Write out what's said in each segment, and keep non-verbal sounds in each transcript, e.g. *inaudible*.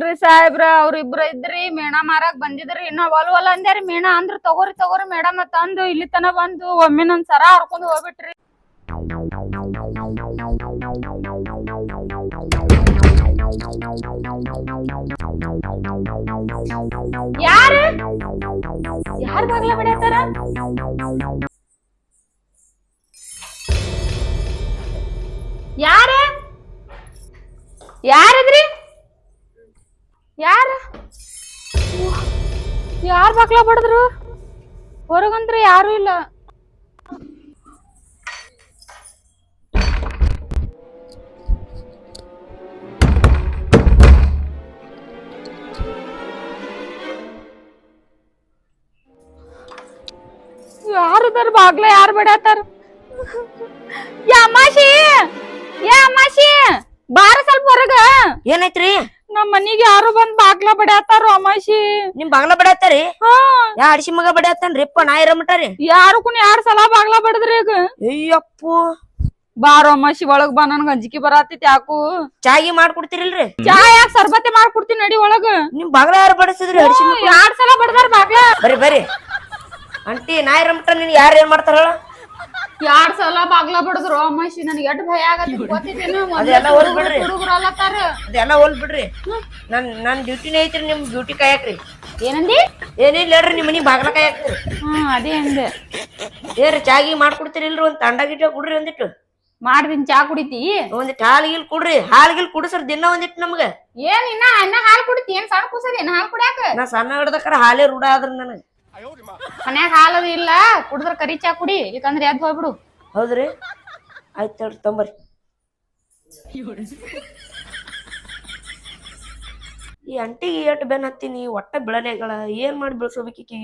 ಇಲ್ರಿ ಸಾಹೇಬ್ರ, ಅವ್ರಿಬ್ರ ಇದ್ರಿ, ಮೇಣ ಮಾರಾಕ್ ಬಂದಿದ್ರಿ. ಇನ್ನ ಒಲ್ ಒಲ್ ಅಂದ್ಯಾರಿ, ಮೇಣ ಅಂದ್ರ ತಗೋರಿ ತಗೋರಿ ಮೇಡಮ್ ತಂದು ಇಲ್ಲಿ ತನ ಬಂದು ಒಮ್ಮೆ ನನ್ ಸರ ಹರ್ಕೊಂಡ್ ಹೋಗ್ಬಿಟ್ರಿ. ಯಾರದ್ರಿ? ಯಾರ? ಯಾರ್ ಬಾಗ್ಲ ಬಡದ್ರು? ಹೊರಗಂದ್ರೆ ಯಾರು ಇಲ್ಲ. ಯಾರದಾರ ಬಾಗ್ಲ ಯಾರು ಬಿಡತ್ತಾರ ಯಾ ಅಮ್ಮಾಶಿ ಯಾ ಅಮ್ಮಾಶಿ ಬಾರ ಸ್ವಲ್ಪ ಹೊರಗ. ಏನೈತ್ರಿ ನಮ್ ಮನಿಗೆ ಯಾರು ಬಂದ್ ಬಾಗ್ಲ ಬಡ್ಯಾತಾರ ಅಮಾಶಿ? ನಿಮ್ ಬಾಗ್ಲ ಬಡಾತಾರಿ ಹಾ. ಯಾ ಅಡಿಸಿ ಮಗ ಬಡಾತಾನ್ರಿಪ್ಪ ನಾ ಇರಮಟಾರಿ ಯಾರು ಕುನ್ ಯಾರ್ ಸಲ ಬಾಗ್ಲ ಬಡದ್ರಿ ಈಗ? ಅಯ್ಯಪ್ಪು. ಬಾರೋ ಅಮ್ಮಾಶಿ ಒಳಗ್ ಬಾ ನನ್ಗ ಅಂಜಿಕೆ ಬರತೈತಿ ಯಾಕು? ಚಾಗಿ ಮಾಡ್ಕೊಡ್ತಿರಿಲ್ರಿ? ಚಾ ಯಾಕೆ ಸರ್ಬತ್ತೆ ಮಾಡ್ಕೊಡ್ತೀನಿ ನಡಿ ಒಳಗ? ನಿಮ್ ಬಾಗ್ಲ ಯಾರು ಬಡಿಸಿದ್ರಿ ಅಡಿಸಿ ಎರಡ್ ಸಲ ಬಡದಾರ ಬಾಗ್ಲ? ಬರ್ರಿ ಬರ್ರಿ ಅಂಟಿ ನಾ ಇರಮಟ ನೀನ್ ಯಾರು ಏನ್ ಮಾಡ್ತಾರ ಹೇಳ ಎರಡ್ ಸಲ ಬಾಗ್ಲ ಬಡದ್ರು ಅಮ್ಮಾಶಿ ನನಗೆ ಎಟ್ ಭಯ ಆಗತ್ತೆ ಗೊತ್ತಿದ್ದೇನು ಅದೆಲ್ಲ ಹೋಲ್ ಬಿಡ್ರಿ. ಹುಡುಗರು ಅಲ್ಲತ್ತಾರ ಅದೆಲ್ಲ ಹೋಲ್ ಬಿಡ್ರಿ. ನನ್ ನನ್ ಡ್ಯೂಟಿನೇ ಐತ್ರಿ ನಿಮ್ ಡ್ಯೂಟಿ ಕಾಯಕ್ರಿ. ಏನಂದಿ? ಏನಿಲ್ಲ ಹೇಳ್ರಿ ನಿಮ್ ಮನಿ ಬಾಗ್ಲ ಕಾಯಕ್ರಿ. ಹ್ಮ್ ಅದೇ ಅಂದೆ. ಏನ್ರಿ ಚಾಗಿ ಮಾಡ್ಕೊಡ್ತೀರಿಲ್ರಿ? ಒಂದ್ ತಂಡ ಗಿಟ ಕುಡ್ರಿ ಒಂದಿಟ್ಟು. ಮಾಡ್ದಿನ್ ಚಾ ಕುಡಿತಿ? ಒಂದಿಟ್ಟು ಹಾಲ್ ಗಿಲ್ ಕುಡ್ರಿ. ಹಾಲ್ ಗಿಲ್ ಕುಡಿಸ್ರಿ ದಿನ ಒಂದಿಟ್ಟು ನಮ್ಗ. ಏನ್ ಇನ್ನ ಅನ್ನ ಹಾಲ್ ಕುಡಿತಿ? ಏನ್ ಸಣ್ಣ ಕುಸದೇನ? ಹಾಲ್ ಕುಡಿಯಾಕ? ನಾ ಸಣ್ಣ ಹಿಡ್ದಕ್ಕಾರ ಹಾಲೇ ರೂಢ ಆದ್ರ ನನಗ. ಮನ್ಯಾಗ ಹಾಲದ ಇಲ್ಲ ಕುಡಿದ್ರ ಕರಿ ಚಾ ಕುಡಿ ಯಾಕಂದ್ರೆ ಎದ್ದು ಹೋಗ್ಬಿಡು. ಹೌದ್ರಿ? ಆಯ್ತು ತೊಂಬರ್ರಿ. ಈ ಅಂಟಿಗೆ ಎಟ್ ಬೆನ್ ಹತ್ತೀನಿ ಒಟ್ಟ ಬೆಳನೆಗಳ ಏನ್ ಮಾಡಿ ಬೆಳ್ಸೋಬೇಕಿಕಿ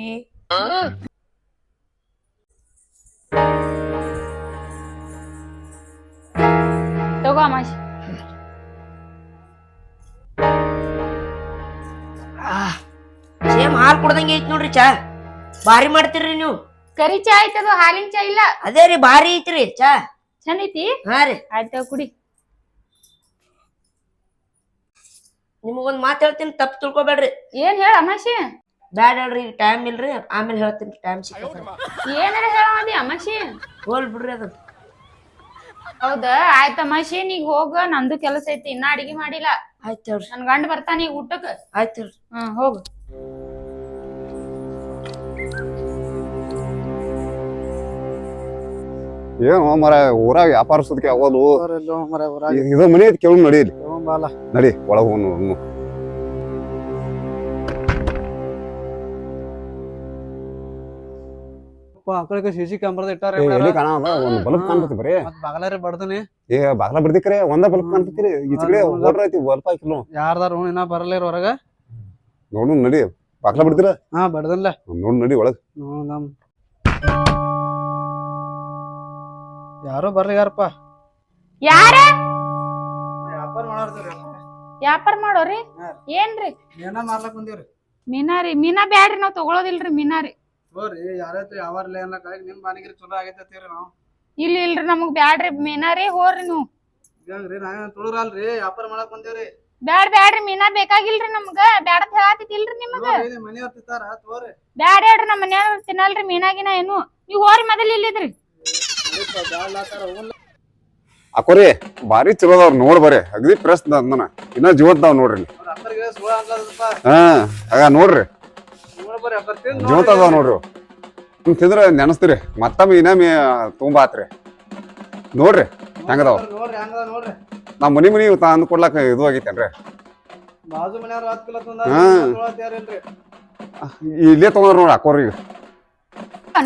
ತಗೋ ಅಮ್ಮಾಶಿ ಸೇಮ್ ಹಾಲು ಕುಡ್ದಂಗೆ ಐತ್ ನೋಡ್ರಿ ಚಾ. ಭಾರಿ ಮಾಡ್ತೀರಿ ನೀವು? ಕರಿ ಚಾ ಐತದು ಹಾಲಿನ ಚಾ ಇಲ್ಲ. ಅದೇ ರೀ ಬಾರಿ ಐತ್ರಿ ಚಾ. ಚಂದ ಐತಿ? ಹಾ ರೀ. ಆಯ್ತ ಕುಡಿ. ನಿಮಗೊಂದ್ ಮಾತು ಹೇಳ್ತೀನಿ ತಪ್ಪು ತಿಳ್ಕೊಬೇಡ್ರಿ. ಏನ್ ಹೇಳ ಅಮಾಶಿ? ಬ್ಯಾಡ ಹೇಳ್ರಿ ಟೈಮ್ ಇಲ್ರಿ ಆಮೇಲೆ ಹೇಳ್ತೀನಿ ಟೈಮ್ ಸಿಕ್ಕ ಏನಾರ ಹೇಳಿ ಅಮಾಶಿ? ಹೋಲ್ ಬಿಡ್ರಿ ಅದು. ಹೌದ? ಆಯ್ತ ಅಮಾಶಿ ನೀ ಹೋಗ ನಂದು ಕೆಲಸ ಐತಿ ಇನ್ನ ಅಡಿಗೆ ಮಾಡಿಲ್ಲ. ಆಯ್ತು ಹೇಳ್ರಿ. ನನ್ ಗಂಡ ಬರ್ತಾನ ಈಗ ಊಟಕ್. ಆಯ್ತು ಹೇಳ್ರಿ. ಹ್ಮ್ ಹೋಗು. ಏನು ಮರ ಊರಾಗ ವ್ಯಾಪಾರ ಸುದ್ಕೆ ಆಗೋದು ಇದು ಮನೆ ಐತಿ ಕೇಳು ನಡಿ ಇಲ್ಲಿ. ನಡಿ ಒಳಗ ಹೋಗೋನು ಆ ಕಡೆ ಸಿ ಸಿ ಕ್ಯಾಮ್ರಾದ ಇಟ್ಟಾರ ಎಲ್ಲಿ ಕಾಣಲ್ಲ ಒಂದ್ ಬಲ್ಬ್ ಕಾಣ್ತೈತಿ ಬರೀ. ಮತ್ ಬಾಗಲಾರಿ ಬಡ್ದನಿ ಏ ಬಾಗ್ಲ ಬಿಡ್ದಿಕ್ರೆ ಒಂದ ಬಲ್ಬ್ ಕಾಣ್ತೈತಿ. ಈಚ ಕಡೆ ಓಡ್ರ ಐತಿ ಬಲ್ಪ್ ಹಾಕಿಲ್ಲ ಯಾರ್ದಾರ ಇನ್ನ ಬರಲೇರ ಹೊರಗ? ನೋಡು ನಡಿ ಬಾಗ್ಲ ಬಿಡ್ತೀರ ಹಾ ಬಡ್ದನ್ಲ ನೋಡ್ ನಡಿ ಒಳಗ್. ನಮ್. ಯಾರೋ ಬರ್ಲಿ ಯಾರಪ್ಪ ಯಾರ? ವ್ಯಾಪಾರ ಮಾಡಾರ್ತೀರಿ ವ್ಯಾಪಾರ ಮಾಡೋರಿ. ಏನ್ರಿ? ಏನ ಮಾರ್ಲಕ್ ಬಂದಿವ್ರಿ. ಮೀನಾರಿ ಮೀನಾ ಬ್ಯಾಡ್ರಿ ನಾವ್ ತಗೊಳೋದಿಲ್ರಿ ಮೀನಾರಿ ಹೋರಿ ಯಾರೈತಿ ಯಾವಾರ್ಲಿ ಅನ್ನಕ ನಿಮ್ ಬಾನಿಗಿರಿ ಚಲೋ ಆಗೈತತ್ತೀರಿ ನಾವು. ಇಲ್ಲಿ ಇಲ್ರಿ ನಮಗ್ ಬ್ಯಾಡ್ರಿ ಮೀನಾರಿ ಹೋರಿ ನೀವು. ಹೆಂಗ್ರಿ ನಾವೇನ್ ತುಳುರಲ್ರಿ ವ್ಯಾಪಾರ ಮಾಡಕ್ ಬಂದೇವ್ರಿ. ಬ್ಯಾಡ್ ಬ್ಯಾಡ್ರಿ ಮೀನಾ ಬೇಕಾಗಿಲ್ರಿ ನಮ್ಗ. ಬ್ಯಾಡತ್ ಹೇಳಾತಿಲ್ರಿ ನಿಮಗ. ತಗೋರಿ, ನಿಮ್ ಮನಿ ಹತ್ತಿತ್ತಾರ ತಗೋರಿ. ಬ್ಯಾಡ್ ಹೇಳ್ರಿ ನಮ್ಮ ಮನ್ಯಾಗ ತಿನ್ನಲ್ರಿ ಮೀನಾಗಿನ ಏನು. ನೀವ್ ಹೋರಿ ಮೊದಲ್ ಇಲ್ಲಿದ್ರಿ. ಹಾಕೋರಿ ಭಾರಿ ಚಲೋ ಅದಾವ್ ನೋಡ್ ಬರ್ರಿ ಅಗದಿ ಪ್ರೆಸ್ ಅಂದನ ಇನ್ನ ಜೀವಂತಾವ್ ನೋಡ್ರಿ ಹಾ ಆಗ ನೋಡ್ರಿ. ಜೀವಂತ ಅದಾವ ನೋಡ್ರಿ. ಹಿಂಗ್ ತಿಂದ್ರ ನೆನಸ್ತೀರಿ. ಮತ್ತೊಮ್ಮೆ ಇನ್ನೊಮ್ಮೆ ತುಂಬಾ ಆತ್ರಿ. ನೋಡ್ರಿ ಹೆಂಗದಾವ. ನಾ ಮನಿ ಮನಿ ತಂದು ಕೊಡ್ಲಾಕ ಇದು ಆಗೈತೇನ್ರಿ. ಹಾ. ಇಲ್ಲೇ ತಗೊಂಡ್ರ ನೋಡ್ರಿ ಅಕೋರಿ ಈಗ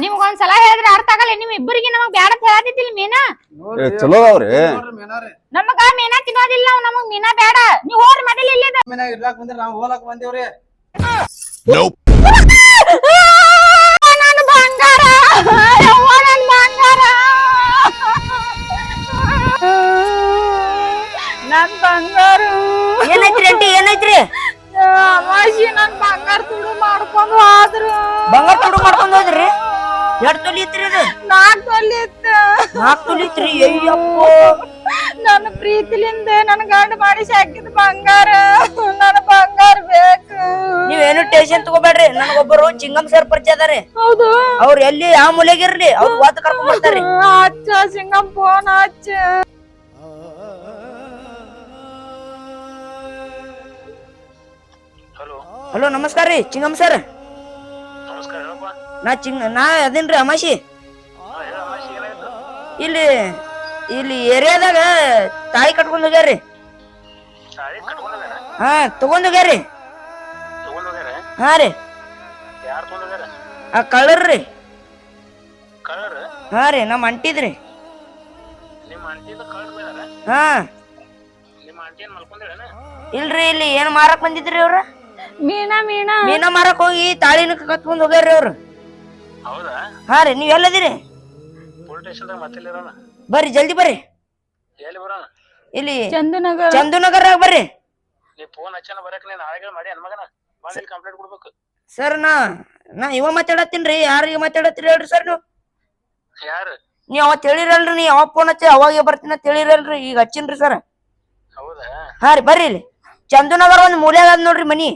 ನಿಮ್ಗ ಒಂದ್ ಸಲ ಹೇಳಿದ್ರೆ ಅರ್ಥ ಆಗಲ್ಲ. ನಿಮ್ ಇಬ್ಬರಿಗೆ ನಮಗ್ ಬ್ಯಾಡತ್ ಹೇಳಾತಿತ್ತಿಲ್ ಮೀನಾ? ಏ, ಚಲೋ ಅದಾವ್ರಿ. ನೋಡ್ರಿ ಮೇನಾರಿ ನಮಗ ಮೀನಾ ತಿನ್ನೋದಿಲ್ಲ ನಾವ್ ನಮಗ್ ಮೀನಾ ಬ್ಯಾಡ. ನೀವ್ ಹೋರಿ ಮೊದಲ್ ಇಲ್ಲಿದ ಮೀನಾ ಇರ್ಲಾಕ್ ಬಂದಿರ ನಾವ್ ಹೋಲಕ್ ಬಂದೇವ್ರಿ. ನನ್ ಬಂಗಾರ. ಯವ್ವ ನನ್ ಬಂಗಾರ. ನನ್ ಬಂಗಾರ. ಏನೈತ್ರಿ ಅಂಟಿ ಏನೈತ್ರಿ? ಅಮಾಶಿ ನನ್ ಬಂಗಾರ ತುಡು ಮಾಡ್ಕೊಂಡು ಹೋದ್ರು. ಬಂಗಾರ ತುಡು ಮಾಡ್ಕೊಂಡು ಹೋದ್ರಿ? ಎಷ್ಟ್ ತೊಲಿ ಇತ್ರಿ ಅದು? ನಾಲ್ಕು ತೊಲಿ ಇತ್ತು ನಾಲ್ಕು ತೊಲಿ ಇತ್ರಿ ಅಯ್ಯಪ್ಪ. ನನ್ನ ಪ್ರೀತಿಲಿಂದ ನನ್ನ ಗಂಡ ಮಾಡಿ ಸಾಕಿದ ಬಂಗಾರ. ನನ್ನ ಬಂಗಾರ ಬೇಕು. ನೀವೇನು ಟೇಷನ್ ತಗೋಬೇಡ್ರಿ ನನಗೊಬ್ಬರು ಚಿಂಗಮ್ ಸರ್ ಪರಿಚಯ ಅದಾರೆ. ಹೌದು. ಅವ್ರು ಎಲ್ಲಿ? ಆ ಮೂಲೆಗಿರ್ಲಿ ಅವ್ರ ವಾತ ಕರ್ಕೊಂಡ್ ಬರ್ತಾರ್ರಿ ಅಚ್ಚ ಸಿಂಗಮ್ ಫೋನ್ ಅಚ್ಚ. ಹಲೋ. ನಮಸ್ಕಾರ ರೀ ಚಿಂಗಮ್ ಸರ್ ನಮಸ್ಕಾರ. ನಾ ಚಿಂಗ್ ನಾ ಅದೇನ್ರಿ ಅಮಾಶಿ? ಇಲ್ಲಿ ಇಲ್ಲಿ ಏರಿಯಾದಾಗ ತಾಯಿ ಕಟ್ಕೊಂಡು ಹೋಗ್ಯಾರ್ರಿ. ಹಾ ತಗೊಂಡ್ ಹೋಗ್ಯಾರ್ರಿ. ಹೋಗ್ಯಾರ ಹಾ ರೀ. ಆ ಕಳ್ಳರ್ರಿ ರೀ. ಹಾ ರೀ ನಮ್ಮ ಅಂಟಿದ್ರಿ ಹಾ. ಇಲ್ರಿ ಇಲ್ಲಿ ಏನ್ ಮಾರಕ್ ಬಂದಿದ್ರಿ ಅವ್ರ? ಮೀನಾ ಮೀನಾ. ಮೀನಾ ಮಾರಕ್ ಹೋಗಿ ತಾಳಿನ ಕತ್ಕೊಂಡ್ ಹೋಗ್ಯಾರ್ರಿ ಅವ್ರು. ಹೌದಾ? ಹಾ ರೀ ನೀವ್ ಎಲ್ಲದಿರಿ? ಪೊಲೀಸ್ ಸ್ಟೇಷನ್ದಾಗ ಮತ್ತೆ ಬರ್ರಿ ಜಲ್ದಿ ಬರ್ರಿ. ಎಲ್ಲಿ ಬರೋಣ? ಇಲ್ಲಿ ಚಂದನಗರ. ಬರ್ರಿ. ನೀ ಫೋನ್ ಹಚ್ಚನ ಬರಕ್ ನೀನ್ ನಾಳೆಗಳು ಮಾಡಿ ಅನ್ಮಗನ. ಬಂದು ಕಂಪ್ಲೇಂಟ್ ಕೊಡ್ಬೇಕು. ಸರ್ ನಾ ನಾ ಇವ ಮಾತಾಡತ್ತೀನ್ರಿ ಯಾರಿಗೆ ಮಾತಾಡತ್ತೀರಿ ಹೇಳ್ರಿ ಸರ್ ನೀವು. ಯಾರು? ನೀವ್ ಅವತ್ ಹೇಳಿರಲ್ರಿ ನೀ ಯಾವಾಗ ಫೋನ್ ಹಚ್ಚಿ ಅವಾಗ ಬರ್ತೀನಿ ಅಂತ ಹೇಳಿರಲ್ರಿ. ಈಗ ಹಚ್ಚಿನ್ರಿ ಸರ್. ಹೌದಾ? ಹಾ ರೀ ಬರ್ರಿ ಇಲ್ಲಿ. ಚಂದನಗರ ಒಂದ್ ಮೂಲೆ ಅದ ನೋಡ್ರಿ ಮನಿ.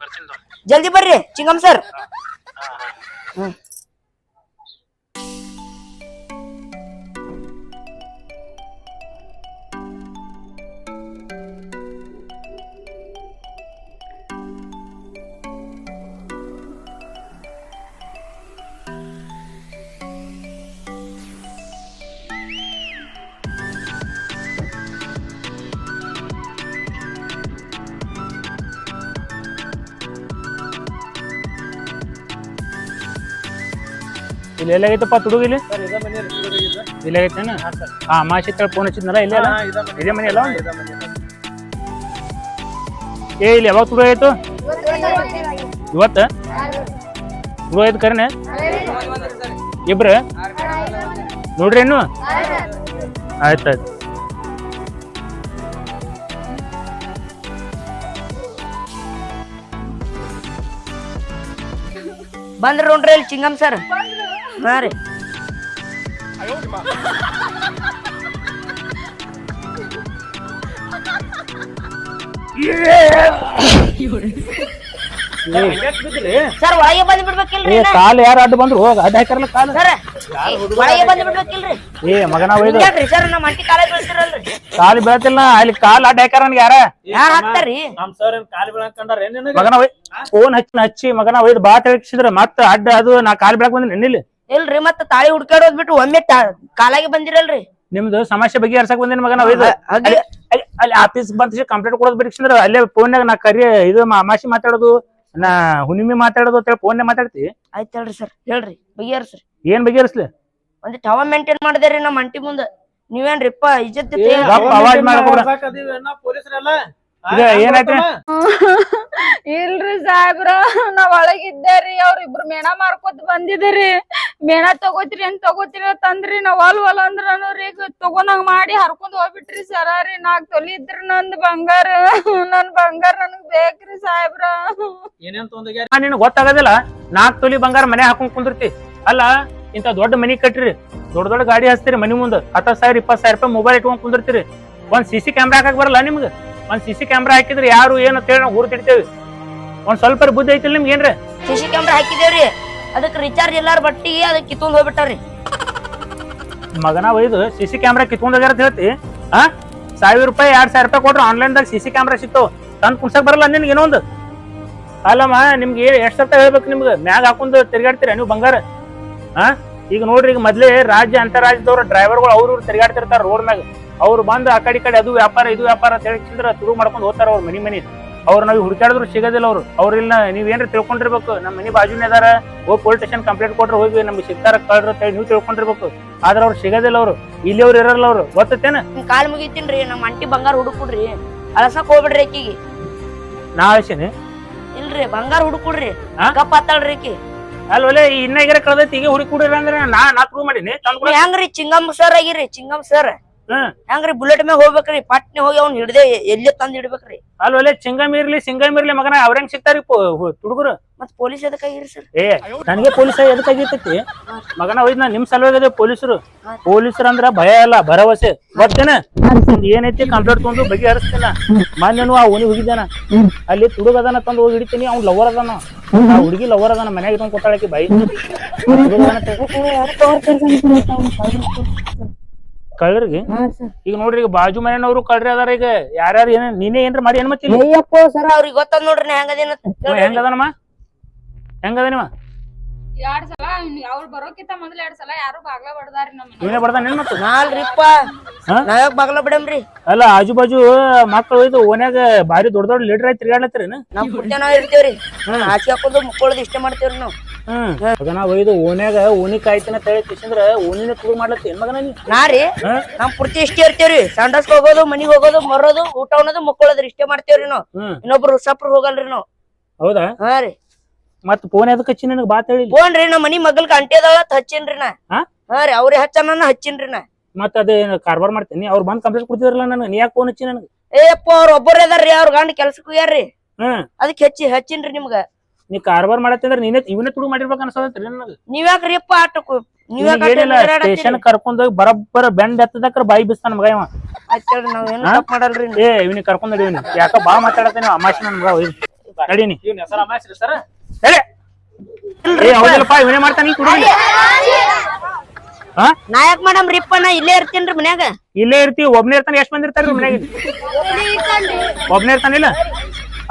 ಬರ್ತೀನಿ ತಗೋ. ಜಲ್ದಿ ಬರ್ರಿ ಚಿಂಗಮ್ ಸರ್. Mm. ಇಲ್ಲಿ ಎಲ್ಲಾಗೈತಪ್ಪ ತುಡುಗ ಇಲ್ಲಿ? ಇಲ್ಲಿ ಆಗೈತೇನ? ಹಾ ಮಾಸಿ ತಳ ಫೋನ್ ಹಚ್ಚಿದ್ನಲ್ಲ ಇಲ್ಲೇ ಅಲ್ಲ? ಇದೇ ಮನೆ. ಅಲ್ಲ? ಏ ಇಲ್ಲಿ ಯಾವಾಗ ತುಡು ಆಯ್ತು? ಇವತ್ತ? ತುಡು ಆಯ್ತು ಕರೆನೆ? ಇಬ್ರ? ನೋಡ್ರಿ ಏನು ಆಯ್ತಾಯ್ತು ಬಂದ್ರೆ ನೋಡ್ರಿ ಇಲ್ಲಿ ಚಿಂಗಮ್ ಸರ್. ಹಾ ರೀ ಸರ್ ಒಳಗೆ ಬಂದ್ ಬಿಡ್ಬೇಕಿಲ್ರಿ ಏ ಕಾಲ್ ಯಾರು ಅಡ್ಡ ಬಂದ್ರು? ಹೋಗ ಅಡ್ಡ ಹಾಕಿರಲ್ಲ ಕಾಲ್? ಸರ್ ಒಳಗೆ ಬಂದ್ ಬಿಡ್ಬೇಕಿಲ್ರಿ? ಏ ಮಗನ ಒಯ್ದು. ಸರ್ ನಮ್ಮ ಅಂಟಿ ಕಾಲ ಬೀಳ್ತಿರಲ್ರಿ ಕಾಲ್ ಬೀಳತಿಲ್ಲ ಅಲ್ಲಿ ಕಾಲ್ ಅಡ್ಡ ಹಾಕಾರ ನನ್ಗೆ ಯಾರ? ಯಾರ್ ಹಾಕ್ತಾರ್ರಿ? ನಮ್ ಸರ್ ಕಾಲ್ ಬೀಳಕಂಡ್ರ ಮಗನ ಒಯ್ ಫೋನ್ ಹಚ್ಚಿ ಹಚ್ಚಿ ಮಗನ ಒಯ್ದು ಬಾ ತಿಳಿಸಿದ್ರ ಮತ್ತ ಅಡ್ಡ ಅದು ನಾ ಕಾಲ್ ಬೆಳಕ್ ಬಂದಿನಿ ನಿಲ್ಲಿ ಇಲ್ರಿ ಮತ್ತ ತಾಳಿ ಹುಡ್ಕಾಡೋದ್ ಬಿಟ್ಟು ಒಮ್ಮೆ ಕಾಲಾಗಿ ಕಾಲಾಗೆ ಬಂದಿರಲ್ರಿ. ನಿಮ್ದು ಸಮಸ್ಯೆ ಬಗ್ಗೆ ಹರ್ಸಕ್ ಬಂದಿನ ಅಗ್ಲಿ- ಅಲ್ಲಿ- ಆಫೀಸ್ ಬಂದ ಕಂಪ್ಲೇಂಟ್ ಕೊಡೋದ್ ಬಿಡಿಸಿದ್ರ ಅಲ್ಲೇ ಫೋನ್ಯಾಗ ನಾ ಕರಿ ಇದು ಮಾಮಾಶಿ ಮಾತಾಡೋದು ನಾ ಹುಣ್ಣಿಮೆ ಮಾತಾಡೋದು ಅಂತ ಹೇಳಿ ಫೋನ್ ಮಾತಾಡ್ತಿ? ಆಯ್ತ್ ಹೇಳ್ರಿ ಸರ್ ಹೇಳ್ರಿ ಬಗೆಹರ್ಸ್ರಿ. ಏನ್ ಬಗೆಹರಿಸ್ಲಿ? ಒಂದ್ ಟವ ಮೇಂಟೈನ್ ಮಾಡಿದ್ರಿ ನಮ್ಮ ಅಂಟಿ ಮುಂದ. ನೀವೇನ್ರಿಪ್ಪ ಇಜ್ಜತ್ ಅವಾಜ್ ಏನಾಯ್ತು? *laughs* ಇಲ್ರಿ ಸಾಹೇಬ್ರ ನಾ ಒಳಗಿದ್ದೇರಿ ಅವ್ರ ಇಬ್ರು ಮೇಣ ಮಾರ್ಕೊತ್ ಬಂದಿದ್ರಿ ಮೇಣ ತಗೋತೀರಿ ಅಂತ ತಗೋತೀರಿ ತಂದ್ರಿ ನಾವ್ ಅಲ್ ಒಲ್ ಅಂದ್ರ ತಗೊಂಡಂಗ್ ಮಾಡಿ ಹರ್ಕೊಂಡ್ ಹೋಗ್ಬಿಟ್ರಿ ಸರ ರೀ. ನಾಕ್ ತೊಲಿ ಇದ್ರಿ ನಂದ್ ಬಂಗಾರ ನನ್ ಬಂಗಾರ ನನಗ್ ಬೇಕ್ರಿ ಸಾಹೇಬ್ರ. ಏನೇನ್ ಗೊತ್ತಾಗದಿಲ್ಲ ಗೊತ್ತಾಗೋದಿಲ್ಲ. ನಾಕ್ ತೊಲಿ ಬಂಗಾರ ಮನೆ ಹಾಕೊಂಡ್ ಕುಂದಿರ್ತಿ. ಅಲ್ಲ ಇಂತ ದೊಡ್ಡ ಮನಿ ಕಟ್ರಿ. ದೊಡ್ಡ ದೊಡ್ಡ ಗಾಡಿ ಹಚ್ತೀರಿ ಮನಿ ಮುಂದ. ಹತ್ತ ಸಾವಿರ ಇಪ್ಪತ್ ಸಾವಿರ ರೂಪಾಯಿ ಮೊಬೈಲ್ ಇಟ್ಕೊಂಡ್ ಕುಂದಿರ್ತೀರಿ. ಒಂದ್ ಸಿ ಸಿ ಕ್ಯಾಮ್ರಾ ಹಾಕಕ್ ಬರಲ್ಲ ನಿಮ್ಗೆ? ಒಂದ್ ಸಿ ಸಿ ಕ್ಯಾಮ್ರಾ ಹಾಕಿದ್ರೆ ಯಾರು ಏನು ಅಂತ ಹೇಳಿ ನಾವು ಗುರುತಿಡ್ತೇವಿ ಒಂದ್ ಸ್ವಲ್ಪ ಬುದ್ಧಿ ಐತಿಲ್ ನಿಮ್ಗೆ ಏನ್ರಿ? ಸಿ ಕ್ಯಾಮ್ರಾ ಹಾಕಿದೇವ್ರಿ ಅದಕ್ಕೆ ರಿಚಾರ್ಜ್ ಇಲ್ಲಾರ ಬಟ್ಟಿಗೆ ಅದಕ್ಕೆ ಕಿತ್ಕೊಂಡ್ ಹೋಗ್ಬಿಟ್ಟಾರಿ ಮಗನ ಒಯ್ದು ಸಿ ಸಿ ಕ್ಯಾಮ್ರಾ ಕಿತ್ಕೊಂಡ್ ಹೋಗ್ಯಾರ ಅಂತ ಹೇಳ್ತಿ. ಆ? ಸಾವಿರ ರೂಪಾಯಿ ಎರಡ್ ಸಾವಿರ ರೂಪಾಯಿ ಕೊಟ್ರು ಆನ್ಲೈನ್ ದಾಗ ಸಿ ಸಿ ಕ್ಯಾಮ್ರಾ ಸಿಗ್ತಾವ ತಂದ್ ಕುಣ್ಸಕ್ ಬರಲ್ಲ ನಿನ್ಗೆ ಏನೋ ಒಂದು ಅಲ್ಲಮ್ಮ ನಿಮ್ಗೆ ಎಷ್ಟ್ ಸತ್ತ ಹೇಳ್ಬೇಕು ನಿಮ್ಗೆ? ಮ್ಯಾಗ ಹಾಕೊಂಡು ತಿರ್ಗಾಡ್ತೀರ ನೀವು ಬಂಗಾರ? ಆ? ಈಗ ನೋಡ್ರಿ ಈಗ ಮೊದ್ಲೇ ರಾಜ್ಯ ಅಂತಾರಾಜ್ಯದವ್ರ ಡ್ರೈವರ್ಗಳು ಅವ್ರು ಇವ್ರು ತಿರ್ಗಾಡ್ತಿರ್ತಾರ ರೋಡ್ ಮ್ಯಾಗ. ಅವ್ರು ಬಂದು ಆ ಕಡೆ ಕಡೆ ಅದು ವ್ಯಾಪಾರ ಇದು ವ್ಯಾಪಾರ ಅಂತ ಹೇಳಿದ್ರೆ ಶುರು ಮಾಡ್ಕೊಂಡು ಹೋಗ್ತಾರ ಅವ್ರ ಮನಿ ಮನಿ ಅವ್ರು ನಾವು ಹುಡುಕಾಡಿದ್ರು ಸಿಗೋದಿಲ್ಲ ಅವ್ರು. ಅವ್ರಿಲ್ಲ ನೀವೇನ್ರಿ ತಿಳ್ಕೊಂಡಿರ್ಬೇಕು? ನಮ್ಮ ಮನಿ ಬಾಜುನೇ ಅದಾರ ಹೋಗಿ ಪೊಲೀಸ್ ಸ್ಟೇಷನ್ ಕಂಪ್ಲೇಂಟ್ ಕೊಟ್ರೆ ಹೋಗಿ ನಮ್ಗೆ ಸಿಗ್ತಾರ ಕಳ್ರ ಹೇಳಿ ನೀವು ತಿಳ್ಕೊಂಡಿರ್ಬೇಕು. ಆದ್ರೆ ಅವ್ರು ಸಿಗೋದಿಲ್ಲ ಅವ್ರು. ಇಲ್ಲಿ ಅವ್ರು ಇರಲ್ಲ ಅವ್ರು. ಗೊತ್ತೇನ ಕಾಲ್ ಮುಗಿತೀನ್ರಿ ನಮ್ಮ ಅಂಟಿ ಬಂಗಾರ ಹುಡುಕುಡ್ರಿ ಅಳಸಕ್ ಹೋಗ್ಬಿಡ್ರಿ ಆಕಿಗೆ. ನಾ ಹೇಳ್ತೀನಿ ಇಲ್ರಿ ಬಂಗಾರ ಹುಡುಕುಡ್ರಿ? ಕಪ್ಪ ಹತ್ತಾಳ್ರಿ ಆಕಿ. ಅಲ್ವಲೆ ಇನ್ನಾಗಿರ ಕಳ್ದೈತಿ ಈಗ ಹುಡುಕಿ ಕುಡಿರ ಅಂದ್ರೆ ನಾ ನಾ ಪ್ರೂವ್ ಮಾಡೀನಿ. ಹೆಂಗ್ರಿ ಚಿಂಗಮ್ ಸರ್ ಆಗಿರಿ ಚಿಂಗಮ್ ಸರ್ ಹ್ಮ್. ಹೆಂಗ್ರಿ ಬುಲೆಟ್ ಮ್ಯಾಗ ಹೋಗ್ಬೇಕ್ರಿ ಪಟ್ನೆ ಹೋಗಿ ಅವ್ನ್ ಹಿಡ್ದೆ ಎಲ್ಲಿ ತಂದ್ ಇಡ್ಬೇಕ್ರಿ? ಅಲ್ಲ ಒಲೆ ಚಿಂಗಮ್ ಇರ್ಲಿ ಸಿಂಗಮ್ ಇರ್ಲಿ ಮಗನ ಅವ್ರ ಹೆಂಗ್ ಸಿಗ್ತಾರಿ ತುಡುಗರು ಮತ್ ಪೊಲೀಸ್ ಎದಕ್ಕಾಗಿರಿ ಸರ್? ಏ ನನಗೆ ಪೊಲೀಸ್ ಎದಕ್ಕಾಗಿರ್ತೈತಿ ಮಗನ ಒಯ್ದ ನಾ ನಿಮ್ ಸಲುವಾಗಿ ಪೊಲೀಸರು. ಪೊಲೀಸರು ಅಂದ್ರ ಭಯ ಅಲ್ಲ ಭರವಸೆ. ಗೊತ್ತೇನ? ನಿಂದ್ ಏನೈತಿ ಕಂಪ್ಲೇಂಟ್ ತಗೊಂಡು ಬಗೆ ಹರಿಸ್ತೇನೆ ಮಾನ್ಯನು ಆ ಓನಿ ಹೋಗಿದ್ದಾನ ಅಲ್ಲಿ ತುಡುಗ ಅದಾನ ತಂದು ಹೋಗಿ ಹಿಡಿತೀನಿ ಅವ್ನ್ ಲವರ್ ಅದಾನ. ಆ ಹುಡುಗಿ ಲವರ್ ಅದಾನ ಮನ್ಯಾಗ ಇಟ್ಕೊಂಡ್ ಕೊಟ್ಟಾಳಕ್ಕೆ ಅದಾನ ಕಳ್ಳರಿಗೆ? ಈಗ ನೋಡ್ರಿ ಈಗ ಬಾಜು ಮನೆಯವರು ಕಳ್ರಿ ಅದಾರ ಈಗ. ಯಾರ್ಯಾರು ಏನ ನೀನೇ ಏನ್ರ ಮಾಡಿ ಏನ್ ಮತ್ತಿಲ್ಲ ಅಯ್ಯಪ್ಪ ಸರ್ ಅವ್ರಿಗೆ ಗೊತ್ತದ ನೋಡ್ರಿ ಹೆಂಗದೇನ ಹೆಂಗದನಮ್ಮ ಹೆಂಗದನಿವ? ಎರಡ್ ಸಲ ಅವ್ರು ಬರೋಕಿಂತ ಮೊದಲ ಎರಡ್ ಸಲ ಯಾರು ಬಾಗ್ಲ ಬಡ್ದಾರಿ ನಮ್ಮ ಇವನೇ ಬರ್ದಾನ ಏನ್ ಮತ್ತೆ? ನಾಲ್ರಿಪ್ಪ ಹಾ? ನಾವ್ ಬಗಲ ಬಿಡಮ್ರಿ. ಅಲ್ಲ ಆಜು ಬಾಜು ಮಕ್ಕಳು ಇದು ಓನ್ಯಾಗ ಬಾರಿ ದೊಡ್ಡ ದೊಡ್ಡ ಲೀಡರ್ ಆಯ್ತು ತಿರ್ಗಾಡ್ಲತ್ತೀರೇನು ನಾವ್ ಪುಟ್ಟ ನಾವ್ ಇರ್ತೇವ್ರಿ ಆಚೆ ಹಾಕೋದು ಮುಕ್ಕೊಳ್ಳೋದು ಇಷ್ಟ ಮಾಡ್ತೇವ್ರಿ ನಾವು. ಹ್ಮ್ ಓನ್ಯಾಗ ಓನಿ ಕಾಯ್ತಿನ ತಳಿ ಓನಿನ ತುಳು ಮಾಡ್ಲತ್ತಿ. ಏನ್ ಮಗನ ನೀ? ನಾ ರೀ. ಹಾ? ನಮ್ ಪೂರ್ತಿ ಇಷ್ಟೇ ಇರ್ತೇವ್ರಿ. ಸಂಡಸ್ಕ್ ಹೋಗೋದು ಮನಿಗ್ ಹೋಗೋದು ಮರೋದು ಊಟ ಉಣ್ಣೋದು ಮುಕ್ಕೊಳ್ಳೋದ್ರಿ ಇಷ್ಟೇ ಮಾಡ್ತೇವ್ರಿ ನಾವು. ಹ್ಮ್. ಇನ್ನೊಬ್ರು ಸಪ್ರ ಹೋಗಲ್ರಿ ನಾವು. ಹೌದಾ? ಹಾ ರೀ. ಮತ್ ಫೋನ್ ಎದಕ್ ಹಚ್ಚಿ ನನಗ್ ಬಾತ್ ಹೇಳಿ ಫೋನ್ ರೀ ನಮ್ಮ ಮನಿ ಮಗಲ್ ಕಂಟಿ ಅದಾಳ ಹಚ್ಚಿನ್ರಿ ನಾ. ಹಾ? ರೀ ರೀ ಹಚ್ಚ ಹಚ್ಚನ ಹಚ್ಚಿನ್ರಿ ನಾ. ಮತ್ ಅದೇ ಕಾರ್ಬಾರ್ ಮಾಡ್ತೀನಿ? ಅವ್ರು ಬಂದ್ ಕಂಪ್ಲೇಂಟ್ ಕೊಡ್ತಿದ್ರಲ್ಲ ನನಗೆ ನೀ ಯಾಕೆ ಫೋನ್ ಹಚ್ಚಿ ನನಗೆ? ಏಪ್ಪ ಅವ್ರ ಒಬ್ಬರೇ ಅದಾರ್ರಿ ಅವ್ರ ಗಂಡ ಕೆಲ್ಸಕ್ಕೆ ಹೋಗ್ಯಾರ್ರಿ ಹ್ಮ್ ಅದಕ್ಕೆ ಹಚ್ಚಿ ಹಚ್ಚಿನ್ರಿ ನಿಮ್ಗ. ನೀ ಕಾರ್ಬಾರ್ ಮಾಡತ್ತಂದ್ರ ನೀನೇ ಇವನೇ ತುಡು ಮಾಡಿರ್ಬೇಕು ಅನ್ಸತ್ರಿ ನನಗೆ. ನೀವ್ಯಾಕ್ರಿ ಅಪ್ಪ ಆಟಕ್ಕು ನೀವ್ಯಾಕ ಏನಿಲ್ಲ ಸ್ಟೇಷನ್ ಕರ್ಕೊಂಡೋಗಿ ಬರಬ್ಬರ ಬೆಂಡ್ ಎತ್ತದಕ್ರ ಬಾಯಿ ಬಿಸ್ತಾನ ಮಗ ಇವ? ತಪ್ಪ ಮಾಡಲ್ರಿ? ಏ ಇವ್ನಿ ಕರ್ಕೊಂಡ್ ನಡೀನಿ ಯಾಕ ಬಾ ಮಾತಾಡತ್ತೇನೆ ಅಮಾಶಿ ನನ್ ಮಗ ನಡೀನಿ. ಇವ್ನ ಹೆಸರು ಅಮಾಶ್ರಿ ಸರ್? ಇವನೇ ಮೇಡಮ್ ಈ ಕುಡುಗಿ ಹಾ ನಾ ಯಾಕ್ ಮಾಡಮ್ರಿಪ್ಪ ನಾ ಇಲ್ಲೇ ಇರ್ತೀನ್ರಿ ಮನ್ಯಾಗ? ಇಲ್ಲೇ ಇರ್ತೀವಿ ಒಬ್ನೇ ಇರ್ತಾನೆ ಎಷ್ಟ್ ಮಂದಿ ಇರ್ತಾರ ಮನ್ಯಾಗ ಒಬ್ನೇ ಇರ್ತಾನಿಲ್ಲ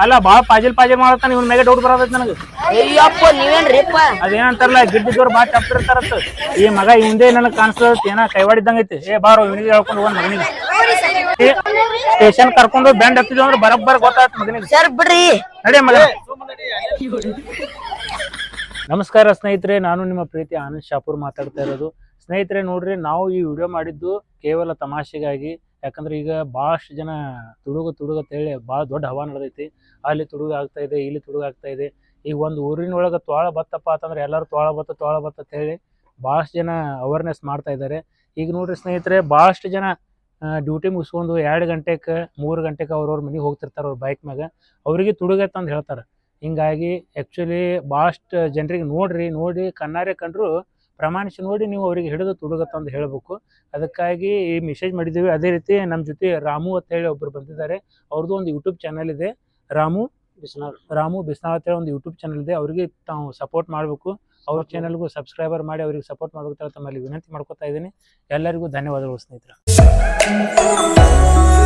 ಅಲ್ಲ ಬಾಳ ಪಾಜಲ್ ಪಾಜಲ್ ಮಾಡತಾನ ಇವ್ನ ಮ್ಯಾಗ ಡೌಟ್ ಬರತೈತಿ ನನಗೆ. ಅಯ್ಯಪ್ಪ ನೀವೇನ್ರಿಪ್ಪ ಅದೇನಂತಾರಲ್ಲ ಗಿಡ್ಡಿದ್ದವ್ರು ಬಾ ಚಪ್ಪಿರ್ತಾರತ್ತ ಈ ಮಗ ಇವಂದೇ ನನಗ್ ಕಾಣಿಸ್ತದ ಏನ ಕೈವಾಡಿದ್ದಂಗ ಐತಿ ಏ ಬಾರೋ ಇವನಿಗೆ ಹೇಳ್ಕೊಂಡು ಹೋಗ್ ಮಗನಿಗೆ ಸ್ಟೇಷನ್ ಕರ್ಕೊಂಡು ಬ್ಯಾಂಡ್ ಹತ್ತಿದ್ವಿ ಅಂದ್ರೆ ಬರಬ್ಬರ್ ಗೊತ್ತಾಯ್ತು ಮಗನಿಗೆ. ಸರ್ ಬಿಡ್ರಿ. ನಡಿ ಮಗ. ನಮಸ್ಕಾರ ಸ್ನೇಹಿತರೆ ನಾನು ನಿಮ್ಮ ಪ್ರೀತಿ ಆನಂದ್ ಶಾಪುರ್ ಮಾತಾಡ್ತಾ ಇರೋದು. ಸ್ನೇಹಿತರೆ ನೋಡ್ರಿ ನಾವು ಈ ವಿಡಿಯೋ ಮಾಡಿದ್ದು ಕೇವಲ ತಮಾಷೆಗಾಗಿ. ಯಾಕಂದ್ರೆ ಈಗ ಭಾಳಷ್ಟು ಜನ ತುಡುಗ ತುಡುಗ ಹೇಳಿ ಭಾಳ ದೊಡ್ಡ ಹವಾ ನಡೆದೈತಿ. ಅಲ್ಲಿ ತುಡುಗ ಆಗ್ತಾ ಇದೆ ಇಲ್ಲಿ ತುಡುಗ ಆಗ್ತಾ ಇದೆ. ಈಗ ಒಂದು ಊರಿನೊಳಗೆ ತೋಳ ಬತ್ತಪ್ಪ ಅಂತಂದ್ರೆ ಎಲ್ಲರೂ ತೋಳ ಬತ್ತ ತೋಳ ಬತ್ತ ಅಂತ ಹೇಳಿ ಭಾಳಷ್ಟು ಜನ ಅವೇರ್ನೆಸ್ ಮಾಡ್ತಾ ಇದ್ದಾರೆ. ಈಗ ನೋಡ್ರಿ ಸ್ನೇಹಿತರೆ ಭಾಳಷ್ಟು ಜನ ಡ್ಯೂಟಿ ಮುಗಿಸ್ಕೊಂಡು ಎರಡು ಗಂಟೆಗೆ ಮೂರು ಗಂಟೆಗೆ ಅವ್ರವ್ರ ಮನೆಗೆ ಹೋಗ್ತಿರ್ತಾರೆ ಅವ್ರ ಬೈಕ್ ಮ್ಯಾಗ. ಅವರಿಗೆ ತುಡುಗ ಅಂತ ಹೇಳ್ತಾರೆ. ಹಿಂಗಾಗಿ ಆ್ಯಕ್ಚುಲಿ ಭಾಳಷ್ಟು ಜನರಿಗೆ ನೋಡ್ರಿ ನೋಡಿ ಕಣ್ಣಾರೆ ಕಂಡ್ರು ಪ್ರಮಾಣಿಸಿ ನೋಡಿ ನೀವು ಅವರಿಗೆ ಹಿಡಿದು ತುಡುಗತ್ತ ಅಂತ ಹೇಳಬೇಕು. ಅದಕ್ಕಾಗಿ ಈ ಮೆಸೇಜ್ ಮಾಡಿದ್ದೀವಿ ಅದೇ ರೀತಿ ನಮ್ಮ ಜೊತೆ ರಾಮು ಅಂತ ಹೇಳಿ ಒಬ್ಬರು ಬಂದಿದ್ದಾರೆ. ಅವ್ರದ್ದು ಒಂದು ಯೂಟ್ಯೂಬ್ ಚಾನಲ್ ಇದೆ. ರಾಮು ಬಿಸ್ನಾಳ್ ರಾಮು ಬಿಸ್ನಾಳ್ ಅಂತ ಹೇಳಿ ಒಂದು ಯೂಟ್ಯೂಬ್ ಚಾನಲ್ ಇದೆ. ಅವರಿಗೆ ತಾವು ಸಪೋರ್ಟ್ ಮಾಡಬೇಕು. ಅವ್ರ ಚಾನಲ್ಗೂ ಸಬ್ಸ್ಕ್ರೈಬರ್ ಮಾಡಿ ಅವ್ರಿಗೆ ಸಪೋರ್ಟ್ ಮಾಡಬೇಕು ತಮ್ಮಲ್ಲಿ ವಿನಂತಿ ಮಾಡ್ಕೊತಾ ಇದ್ದೀನಿ. ಎಲ್ಲರಿಗೂ ಧನ್ಯವಾದಗಳು ಸ್ನೇಹಿತರೆ. Oh.